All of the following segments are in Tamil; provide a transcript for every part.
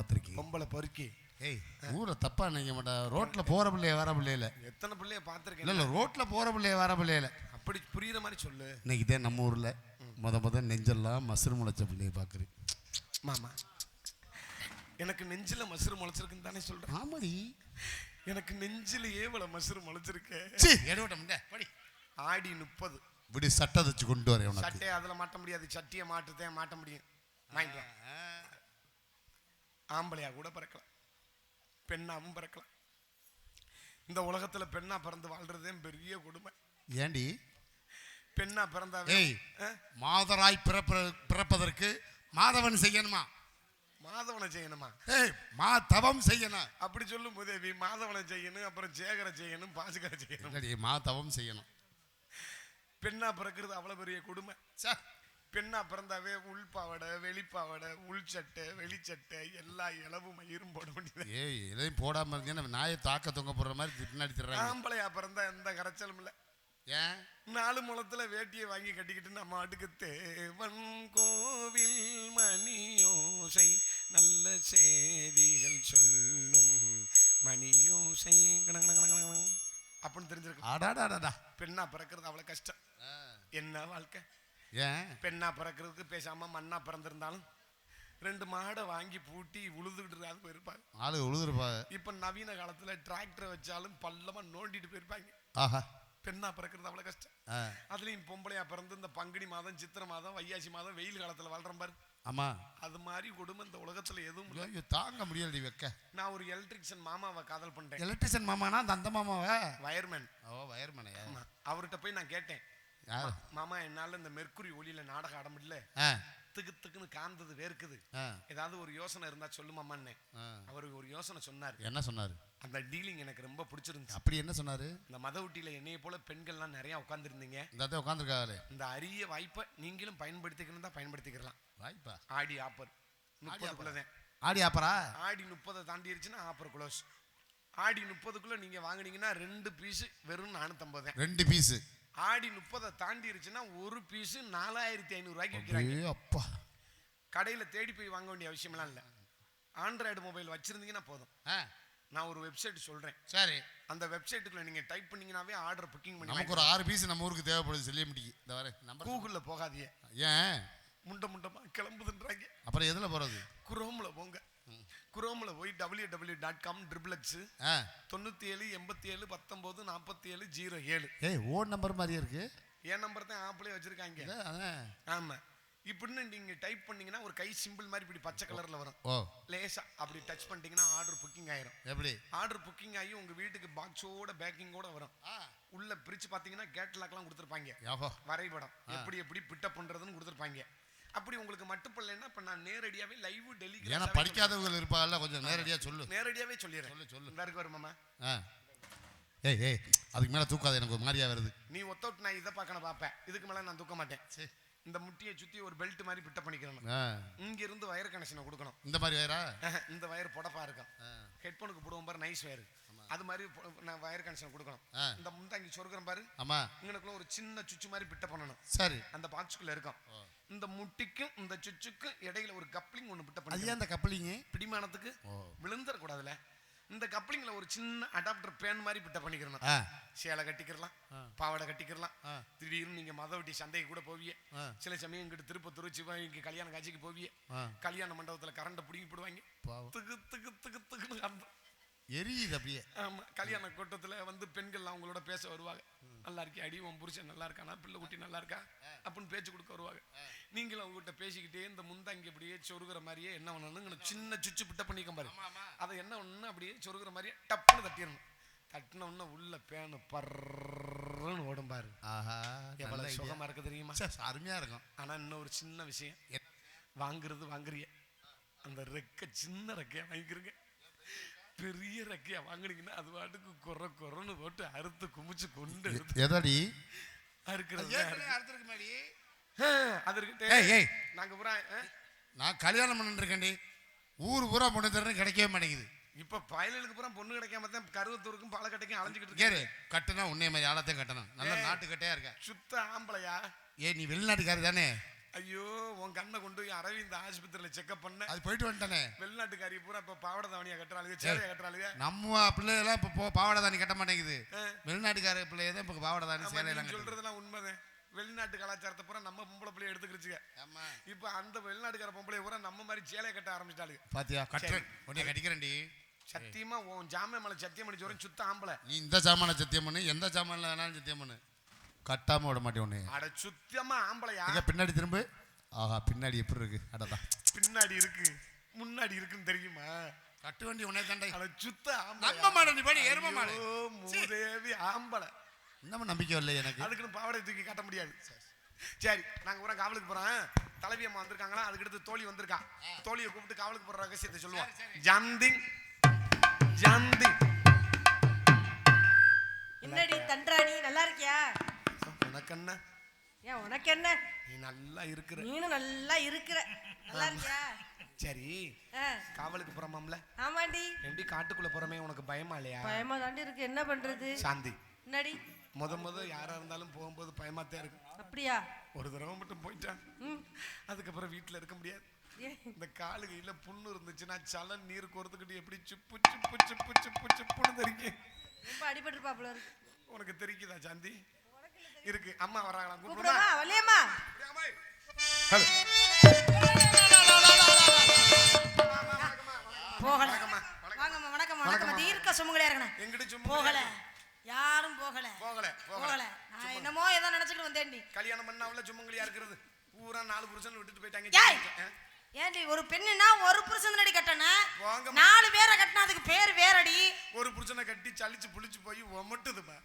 பார்த்துருக்கேன் பொம்பளை பொறுக்கி. ஏய் ஊரை தப்பா நினைக்க மாட்டா. ரோட்ல போற பிள்ளைய வர பிள்ளையில. எத்தனை பிள்ளைய இல்ல பார்த்துருக்கேன்? இல்ல ரோட்ல போற பிள்ளைய வர பிள்ளையில. அப்படி புரியுற மாதிரி சொல்லு. இன்னைக்கு தான் நம்ம ஊர்ல முத முத நெஞ்செல்லாம் மசுறு முளைச்ச பிள்ளைய பாக்குறேன். மாமா எனக்கு நெஞ்சில மசுறு முளைச்சிருக்குன்னு தானே சொல்றேன். ஆமாடி. எனக்கு நெஞ்சில ஏவல மசுறு முளைச்சிருக்கு. சீ படி. ஆடி முப்பது. இப்படி சட்டை தச்சு கொண்டு வரேன் உனக்கு. சட்டையை அதுல மாட்ட முடியாது. சட்டியை மாட்டுதே மாட்ட முடியும். வாங்கிக்கலாம். ஆம்பளையா கூட பிறக்கலாம். பெண்ணாவும் பிறக்கலாம். இந்த உலகத்துல பெண்ணா பிறந்து வாழ்றதே பெரிய கொடுமை. ஏண்டி? பெண்ணா பிறந்தாவே? மாதராய் பிறப்ப பிறப்பதற்கு மாதவன் செய்யணுமா? மாதவனை செய்யணுமா? ஏய் மா தவம் செய்யணும். அப்படி சொல்லும் உதவி மாதவனை செய்யணும் அப்புறம் சேகரை செய்யணும் பாசுகரை செய்யணும். மா தவம் செய்யணும். பெண்ணா பிறக்கிறது அவ்வளவு பெரிய கொடுமை. சே பெண்ணா பிறந்தாவே உள் பாவடை வெளிப்பாவடை உள் சட்டை வெளிச்சட்டை எல்லா இளவும் மயிரும் போட வேண்டியது. ஏய் எதையும் போடாம இருந்தீங்கன்னா நாயை தாக்க தொங்க போடுற மாதிரி பின்னாடி திடுறாங்க ஆம்பளையா பிறந்தா எந்த கரைச்சலும் இல்லை. ஏன்? நாலு முளத்துல வேட்டியை வாங்கி கட்டிக்கிட்டு நம்ம அடுக்கு தேவன் கோவில் மணியோசை நல்ல செய்திகள் சொல்லும் மணியோசை. கணக்கு கணக்கு கணக்கு அப்படின்னு தெரிஞ்சிருக்கும். அடாடாடாடா பெண்ணா பிறக்கிறது அவ்வளவு கஷ்டம். என்ன வாழ்க்கை? ஏன்? பெண்ணா பிறக்கிறதுக்கு பேசாம மண்ணா பிறந்திருந்தாலும் ரெண்டு மாடை வாங்கி பூட்டி உழுதுகிட்டு அது போயிருப்பாங்க. ஆளு உழுதுருப்பாங்க. இப்ப நவீன காலத்துல டிராக்டரை வச்சாலும் பள்ளமா நோண்டிட்டு போயிருப்பாங்க. ஆஹா. பெண்ணா பிறக்கிறது அவ்வளவு கஷ்டம். அதுலயும் பொம்பளையா பிறந்து இந்த பங்குனி மாதம் சித்திரை மாதம் வையாசி மாதம் வெயில் காலத்துல வாழ்றேன் பாரு ஆமா. அது மாதிரி கொடுமை இந்த உலகத்துல எதுவும் ஐயோ தாங்க முடியலடி வைக்க. நான் ஒரு எலக்ட்ரிஷியன் மாமாவை காதல் பண்றேன் எலக்ட்ரிஷியன் மாமானா அந்த அந்த மாமாவா? வயர்மேன் ஓ வயர்மனையா அவர்கிட்ட போய் நான் கேட்டேன். மாமா என்னால இந்த மெர்க்குரி ஒளியில நாடகம் ஆட முடியல. திக்கு திக்குன்னு காந்தது வேர்க்குது. ஏதாவது ஒரு யோசனை இருந்தா ஆ. அவர் ஒரு யோசனை சொன்னார். என்ன சொன்னாரு? அந்த டீலிங் எனக்கு ரொம்ப பிடிச்சிருந்துச்சு. அப்படி என்ன சொன்னாரு? இந்த மத ஊட்டியில என்னைய போல பெண்கள்லாம் நிறைய உட்காந்துருந்தீங்க இந்த உட்காந்துருக்காரு இந்த அரிய வாய்ப்பை நீங்களும் பயன்படுத்திக்கணும் தான் பயன்படுத்திக்கலாம் வாய்ப்பா? ஆடி ஆப்பர். முப்பதுக்குள்ளதான் ஆடி ஆப்பரா? ஆடி முப்பதை தாண்டிருச்சுன்னா ஆப்பர் க்ளோஸ். ஆடி முப்பதுக்குள்ள நீங்க வாங்குனீங்கன்னா ரெண்டு பீஸ் வெறும் நானூத்தம்பது ரெண்டு பீஸு. ஆடி முப்பதை தாண்டிருச்சுன்னா ஒரு பீஸ் நாலாயிரத்தி ஐநூறு ரூபாய்க்கு விற்கிறாங்க அப்பா. கடையில தேடி போய் வாங்க வேண்டிய அவசியம்லாம் இல்லை. ஆண்ட்ராய்டு மொபைல் வச்சிருந்தீங்கன்னா போதும். ஆ. நான் ஒரு வெப்சைட் சொல்றேன். சரி. அந்த வெப்சைட்டுக்குள்ள நீங்க டைப் பண்ணீங்கன்னாவே ஆர்டர் புக்கிங் பண்ணி நமக்கு ஒரு ஆறு பீஸ் நம்ம ஊருக்கு தேவைப்படுது சொல்லிய முடியும் இந்த வரேன் நம்பர் கூகுள்ல போகாதீங்க. ஏன்? முண்ட முண்டமா கிளம்புதுன்றாங்க. அப்புறம் எதுல போறது? குரோம்ல போங்க. குரோம்ல போய் W W dot com triple X ஆ. தொண்ணூத்தி ஏழு எண்பத்தி ஏழு பத்தொன்பது நாற்பத்தி ஏழு ஜீரோ ஏழு. ஏய் ஓன் நம்பர் மாதிரியே இருக்கு. என் நம்பர் தான் ஆப்பிளே வச்சிருக்காங்க. இல்ல, அதான். ஆமா. இப்படின்னு நீங்க டைப் பண்ணீங்கன்னா ஒரு கை சிம்பிள் மாதிரி இப்படி பச்சை கலர்ல வரும். ஓ. லேசா அப்படி டச் பண்ணிட்டீங்கன்னா ஆர்டர் புக்கிங் ஆயிரும். எப்படி? ஆர்டர் புக்கிங் ஆகி உங்க வீட்டுக்கு பாக்ஸோட பேக்கிங்கோட வரும். உள்ள பிரிச்சு பாத்தீங்கன்னா கேட்லாக்லாம் கொடுத்துருப்பாங்க. வரைபடம். எப்படி எப்படி பிட்டப் பண்றதுன்னு கொடுத்துருப்பாங்க. அப்படி உங்களுக்கு மட்டுப்படலைன்னா இப்ப நான் நேரடியாவே லைவ் டெல்லி ஏன்னா படிக்காதவங்க இருப்பாங்கல்ல கொஞ்சம் நேரடியா சொல்லு. நேரடியாவே சொல்லிடுறேன். சொல்லு, சொல்லு. இந்த இருக்கு வருமாமா ஆ. ஏய் ஏய் அதுக்கு மேல தூக்காத எனக்கு ஒரு மாதிரியா வருது. நீ ஒத்த விட்டு நான் இதை பார்க்கணும் பார்ப்பேன். இதுக்கு மேல நான் தூக்க மாட்டேன். சரி. இந்த முட்டியை சுத்தி ஒரு பெல்ட் மாதிரி பிட்டப் பண்ணிக்கிறணும். ஆ. இங்க இருந்து வயர் கனெக்ஷனை கொடுக்கணும். இந்த மாதிரி வேறா இந்த வயர் புடப்பா இருக்கும். ஹெட்போனுக்கு போடுவோம் பாரு நைஸ் வயர் அது மாதிரி நான் வயர் கனெக்ஷன் கொடுக்கணும். இந்த முந்தாங்கி சொருக்கிறேன் பாரு. ஆமா. இங்கனக்குள்ள ஒரு சின்ன சுச்சு மாதிரி பிட்ட பண்ணணும். சரி. அந்த பாக்ஸுக்குள்ள இருக்கும் இந்த முட்டிக்கும் இந்த சுச்சுக்கும் இடையில ஒரு கப்ளிங் ஒன்று பிட்ட பண்ணி அந்த கப்பலிங்க பிடிமானத்துக்கு. விழுந்துடக்கூடாதுல இந்த கப்ளிங்ல ஒரு சின்ன அடாப்டர் பேன் மாதிரி பிட்ட பண்ணிக்கிறணும். சேலை கட்டிக்கிறலாம். பாவாடை கட்டிக்கிறலாம். திடீர்னு நீங்க மத வெட்டி சந்தைக்கு கூட போவிய. சில சமயம் இங்கிட்டு திருப்பத்தூர் சிவகங்கைக்கு கல்யாண காட்சிக்கு போவிய கல்யாண மண்டபத்துல கரண்ட பிடிங்கி போடுவாங்க. பாவம். திகு திகு திகு திகுன்னு அர்த்தம் எரியுது அப்படியே. ஆமா கல்யாண கூட்டத்துல வந்து பெண்கள் அவங்களோட பேச வருவாங்க. நல்லா இருக்கே அடி உன் புருஷன் நல்லா இருக்கானா பிள்ளை குட்டி நல்லா இருக்கா அப்படின்னு பேச்சு கொடுக்க வருவாங்க. நீங்களும் அவங்ககிட்ட பேசிக்கிட்டே இந்த முந்தாங்கி அப்படியே சொருகிற மாதிரியே என்ன பண்ணணும் சின்ன சுச்சு பிட்ட பண்ணிக்க பாரு. அதை என்ன ஒண்ணு அப்படியே சொருகிற மாதிரியே டப்புன்னு தட்டிடணும். தட்டின உடனே உள்ள பேனு பர்றன்னு ஓடும் பாரு. ஆஹா நல்ல எவ்வளவு idea. சுகமா இருக்கு தெரியுமா? அருமையா இருக்கும். ஆனா இன்னும் ஒரு சின்ன விஷயம். வாங்குறது வாங்குறிய. அந்த ரெக்க சின்ன ரெக்கையா வாங்கிக்கிறீங்க. பெரிய ரெக்கையா வாங்குனீங்கன்னா அது பாட்டுக்கு குறை குறைன்னு போட்டு அறுத்து குமிச்சு கொண்டு எதடி? அறுக்கிறது அது இருக்கட்டே ஏய் ஏய். நாங்க பூரா? நான் கல்யாணம் பண்ணிட்டு இருக்கேன்டி ஊர் பூரா பொண்ணு தரணும் கிடைக்கவே மாட்டேங்குது. இப்ப பயலுக்கு பூரா பொண்ணு கிடைக்காம தான் கருவத்தூருக்கும் பாலக்கட்டைக்கும் அலைஞ்சுக்கிட்டு கேரு இருக்கேன் கட்டுனா உன்னை மாதிரி ஆளத்தையும் கட்டணும். நல்ல. நாட்டுக்கட்டையா இருக்க. சுத்த ஆம்பளையா? ஏய் நீ வெளிநாட்டுக்காரி தானே? ஐயோ உன் கண்ணை கொண்டு போய் அரவிந்த் ஆஸ்பத்திரியில செக்அப் பண்ண. அது போயிட்டு வந்துட்டானே. வெளிநாட்டுக்காரி பூரா இப்ப பாவடை தாவணியா கட்டுறாளுங்க சேலையா கட்டுறாளுங்க. நம்ம பிள்ளையெல்லாம் இப்போ போ பாவாடை தானி கட்ட மாட்டேங்குது. வெளிநாட்டுக்கார பிள்ளைய தான் இப்போ பாவாடை ஆமா, சேலையெல்லாம் சொல்றதெல்லாம் உண்மைதான். வெளிநாட்டு கலாச்சாரத்தை பூரா நம்ம பொம்பளை பிள்ளைய எடுத்துக்கிடுச்சுங்க ஆமா. இப்ப அந்த வெளிநாட்டுக்கார பொம்பளை பூரா நம்ம மாதிரி சேலையை கட்ட ஆரம்பிச்சிட்டாளுங்க. பாத்தியா கட்டுறேன் உன்னை கட்டிக்கிறேன்டி. சத்தியமா உன் ஜாமிய மேல சத்தியம் பண்ணி சொல்றேன் சுத்த ஆம்பளை. நீ இந்த சாமான சத்தியம் பண்ணு எந்த சாமான்ல வேணாலும் சத்தியம் பண்ணு. கட்டாம விட மாட்டேன் உன்னை அட சுத்தமா ஆம்பளையா எங்க பின்னாடி திரும்ப. ஆஹா பின்னாடி எப்படி இருக்கு? அடதான் பின்னாடி இருக்கு. முன்னாடி இருக்குன்னு தெரியுமா? கட்டு வண்டி உன்னை தாண்டை. அட சுத்த ஆம்பளை நீ பாடி எரும மாடு. மூதேவி ஆம்பளை. இன்னமும் நம்பிக்கை இல்லை எனக்கு? அதுக்குன்னு பாவாடை தூக்கி கட்ட முடியாது. சரி நாங்க பூரா காவலுக்கு போறோம். தலைவி அம்மா வந்திருக்காங்களா? அதுக்கடுத்து தோழி வந்திருக்கா. தோழியை கூப்பிட்டு காவலுக்கு போற ரகசியத்தை சொல்லுவோம் ஜந்திங் ஜந்திங் என்னடி தன்றாணி நல்லா இருக்கியா? உனக்கு என்ன ஏன் உனக்கு என்ன நீ நல்லா இருக்கிற. நீனும் நல்லா இருக்கிற. நல்லா இருக்கியா? சரி காவலுக்கு போறோமாம்ல? ஆமாண்டி. எப்படி காட்டுக்குள்ள போறமே உனக்கு பயமா இல்லையா? பயமா தாண்டி இருக்கு. என்ன பண்றது? சாந்தி. என்னடி? முத முத யாரா இருந்தாலும் போகும்போது பயமாத்தான் இருக்கும். அப்படியா? ஒரு தடவை மட்டும் போயிட்டான். அதுக்கப்புறம் வீட்டுல இருக்க முடியாது? இந்த காலு கையில புண்ணு இருந்துச்சுன்னா சலன் நீர் கோர்த்துக்கிட்டு எப்படி சுப்பு சுப்பு சுப்பு சுப்பு சுப்புன்னு தெரியும். ரொம்ப இருக்கு. உனக்கு தெரிக்குதா சாந்தி? இருக்கு. அம்மா வராங்களாம் கூப்பிடுமா? வள்ளியம்மா போகல. வாங்கம்மா வணக்கம் வணக்கம் தீர்க்க சுமங்கலியா இருக்கணும். போகல. யாரும் போகல. போகல போகல. நான் என்னமோ ஏதோ நினைச்சுக்கிட்டு வந்தேன் நீ கல்யாணம் பண்ணாவுல சுமங்கலியா இருக்கிறது. பூரா நாலு புருஷன் விட்டுட்டு போயிட்டாங்க? ஏன்டி ஒரு பெண்ணுனா ஒரு புருஷன் தானடி கட்டணும். நாலு பேரை கட்டினா அதுக்கு பேர் வேறடி. ஒரு புருஷனை கட்டி சலிச்சு புளிச்சு போய் ஒமட்டுதுமா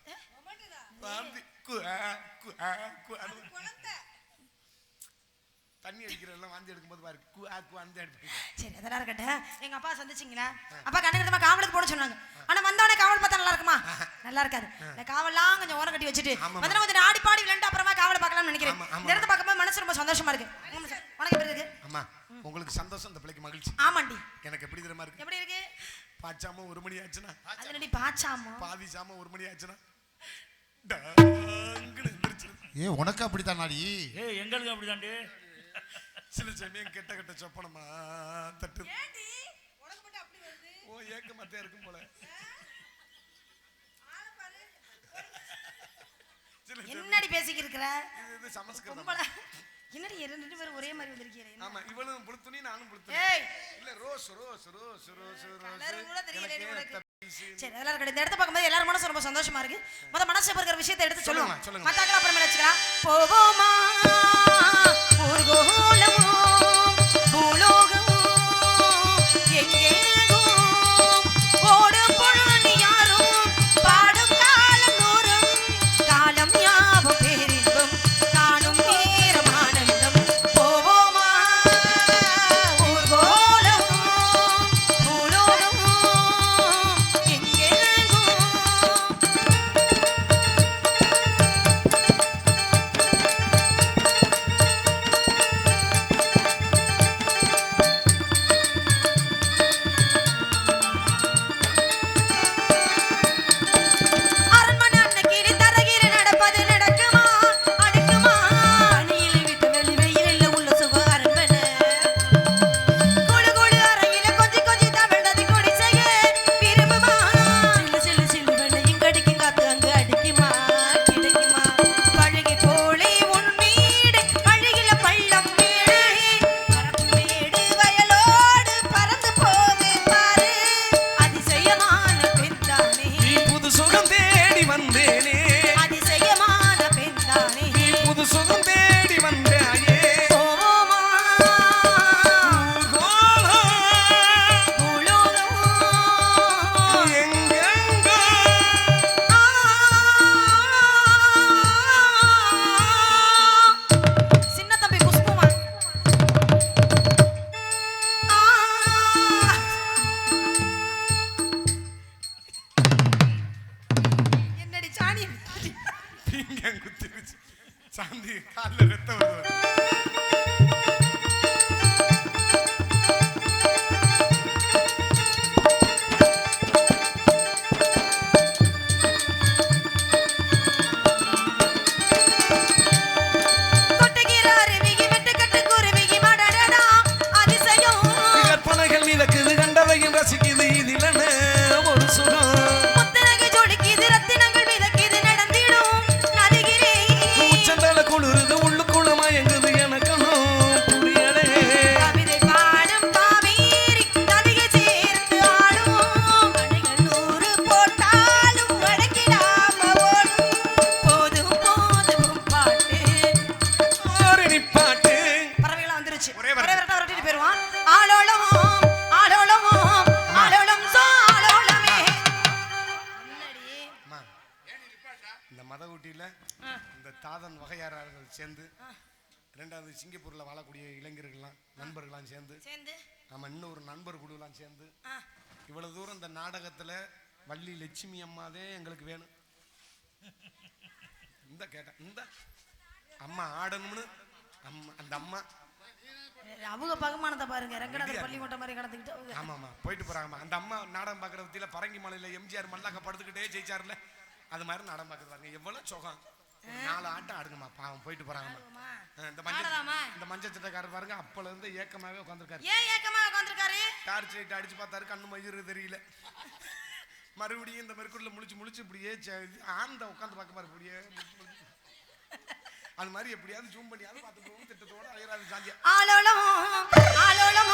ஆன்னு தண்ணி அடிக்கிறதெல்லாம் வாந்தி எடுக்கும்போது பாரு கு ஆ கு அந்த அடிப்பீங்க சரி அதெல்லாம் இருக்கட்டும். எங்க அப்பா சந்திச்சிங்களா? அப்பா கண்டுக்கிட்டமா காவலுக்கு போட சொன்னாங்க. ஆனா வந்தவனே காவல் பார்த்தா நல்லா இருக்குமா? நல்லா இருக்காது. இந்த காவல்லாம் கொஞ்சம் ஓரம் கட்டி வச்சுட்டு. வந்து கொஞ்சம் ஆடி பாடி விளையாண்டு அப்புறமா காவலை பார்க்கலாம்னு நினைக்கிறேன். ஆமா, ஆமா. இந்த இடத்த பார்க்கும்போது மனசு ரொம்ப சந்தோஷமா இருக்கு. ஆமா எப்படி இருக்கு? அம்மா உங்களுக்கு சந்தோஷம் இந்த பிள்ளைக்கு மகிழ்ச்சி. ஆமாண்டி. எனக்கு எப்படி தெரியுமா இருக்கு? எப்படி இருக்கு? பாச்சாம ஒரு மணி ஆச்சுன்னா? பாச்சாமா பாதி சாம ஒரு மணி ஆச்சுன்னா. ஏ உனக்கு அப்படித்தான் நாடி ஏய் எங்களுக்கு அப்படிதாண்டி சில சமயம் கெட்ட கெட்ட சொப்பனமா? தட்டு. ஏண்டி? உனக்கு மட்டும் அப்படி வருது? ஓ ஏக்கமாத்தே இருக்கும் போல. என்னடி பேசிக்கிட்டு இருக்கிற இது இது சமஸ்கிருதம்? என்னடி ரெண்டு பேரும் ஒரே மாதிரி வந்திருக்கீங்க ஆமா இவளும் புளுத்துணி நானும் புளுத்துணி ஏய். இல்ல rose rose rose rose colour கூட ரோஸ் தெரியல. சரி அதெல்லாம் இருக்கட்டும். இந்த இடத்த பார்க்கும்போது எல்லாரும் மனசு ரொம்ப சந்தோஷமா இருக்கு. முத மனசு இருக்கிற விஷயத்தை எடுத்து சொல்லுங்க. மத்தாக்கள் அப்புறமே வச்சுக்கலாம். போவோமா? சேர்ந்து ரெண்டாவது சிங்கப்பூர்ல வாழக்கூடிய இளைஞர்கள்லாம் நண்பர்கள்லாம் சேர்ந்து. சேர்ந்து. நம்ம இன்னொரு நண்பர் குழுலாம் சேர்ந்து இவ்வளவு தூரம் இந்த நாடகத்துல வள்ளி லட்சுமி அம்மாதே எங்களுக்கு வேணும். இந்த கேட்டேன் இந்த அம்மா ஆடணும்னு அம்மா அந்த அம்மா. அவங்க பகுமானத்தை பாருங்க ரெங்கடாத பள்ளி மூட்டை மாதிரி கடந்துக்கிட்டு. ஆமாம்மா போயிட்டு போறாங்கம்மா. அந்த அம்மா நாடகம் பார்க்குற பத்தியில பரங்கி மலையில எம்ஜிஆர் மல்லாக்க படுத்துக்கிட்டே ஜெயிச்சார்ல அது மாதிரி நாடகம் பார்க்குறது பாருங்க எவ்வளவு சுகம். ஒரு நாலு ஆட்டம் ஆடுங்கம்மா. பாவம் போயிட்டு போறாங்கம்மா இந்த மஞ்சள்? இந்த மஞ்சள் சட்டக்காரர் பாருங்க அப்பல இருந்து ஏக்கமாவே உட்காந்துருக்காரு ஏன் ஏக்கமா உட்காந்துருக்காரு டார்ச் லைட் அடிச்சு பார்த்தாரு கண்ணு மயிறு தெரியல. மறுபடியும் இந்த மெருக்குள்ள முழிச்சு முழிச்சு இப்படியே ஆந்த உட்காந்து பார்க்க பாரு இப்படியே. அது மாதிரி எப்படியாவது ஜூம் பண்ணியாவது பார்த்து போகும் திட்டத்தோட அயராது சாந்தியா ஆலோலம் ஆலோலம்.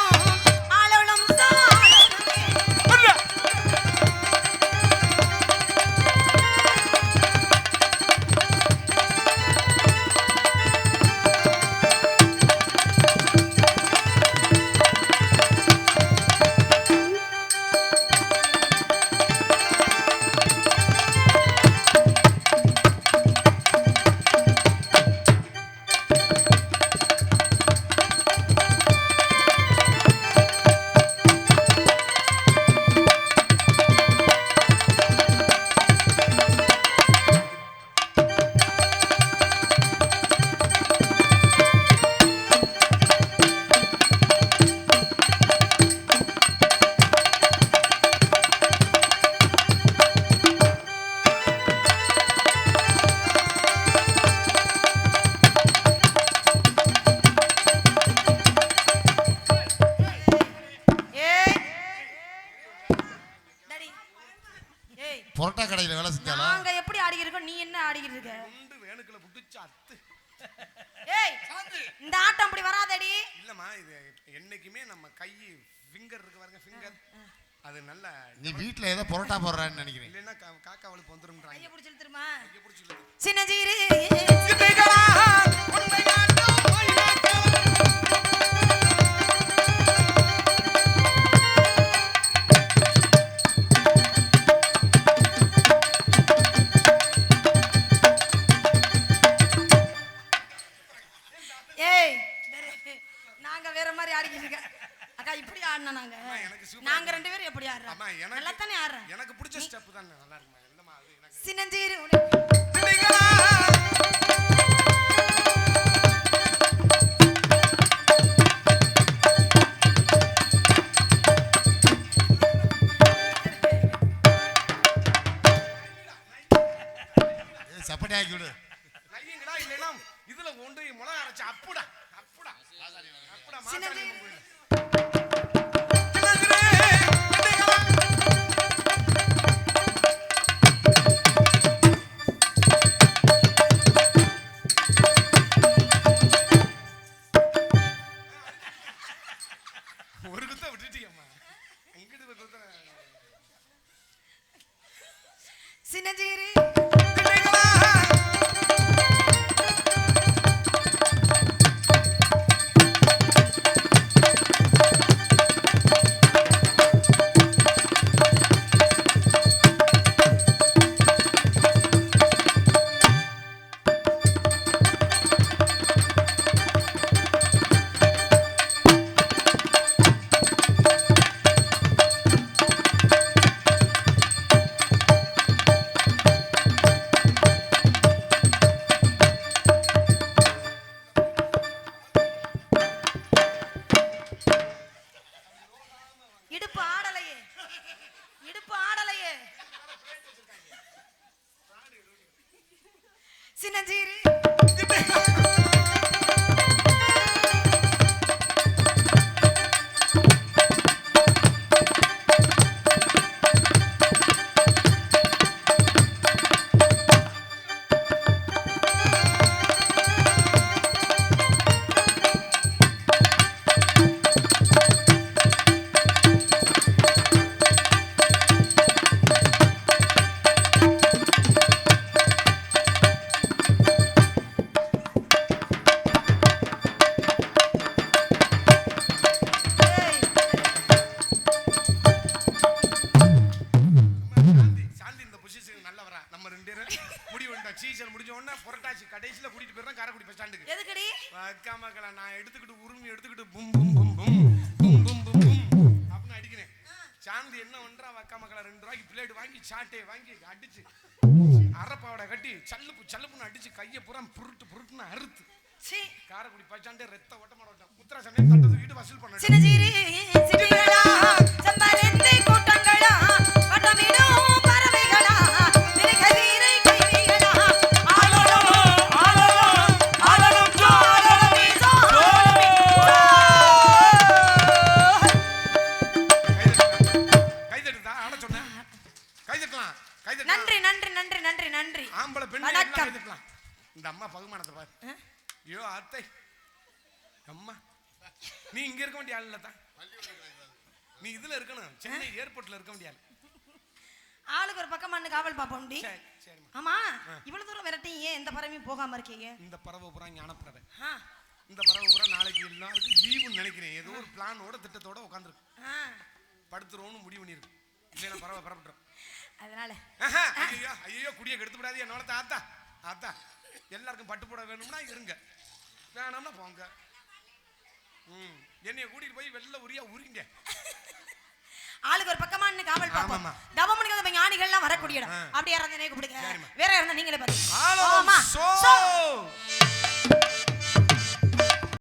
சப்பட்டி ஆக்கி விடு இல்லைன்னா இதுல கொண்டு போய் மிளகா அரைச்சு அப்புடா அப்புடா. அப்புடா சின்னது. இடுப்பு ஆடலையே. இடுப்பு ஆடலையே. சின்னஞ்சீரி നെഞ്ചിരി சரிம்மா. ஆமா இவ்வளவு தூரம் விரட்டி ஏன் எந்த பறவையும் போகாம இருக்கீங்க? இந்த பறவை பூரா ஞானப்பறவை இந்த பறவை பூரா நாளைக்கு எல்லாருக்கும் லீவுன்னு நினைக்கிறேன். ஏதோ ஒரு பிளானோட திட்டத்தோட உட்காந்துருக்கு படுத்துருவோம்னு முடிவு பண்ணிருக்கு இல்லைன்னா பறவை பரப்பிட்டுரும். அதனால. ஐயையோ ஐயோ குடியை கெடுத்து விடாது என்னோட ஆத்தா ஆத்தா எல்லாருக்கும் பட்டு போட வேணும்னா இருங்க. வேணாம்னா போங்க. ம் என்னைய கூட்டிட்டு போய் வெள்ள உரியா உரிங்க ஆளுக்கு ஒரு பக்கமா நின்னு காவல் ஆமாம்மா. தவம் பண்ணிக்கிற ஞானிகள்லாம் வரக்கூடிய இடம். ஆ. அப்படி யாராவது என்னைய கூப்பிடுங்க. வேற யாருன்னா நீங்களே பாருங்க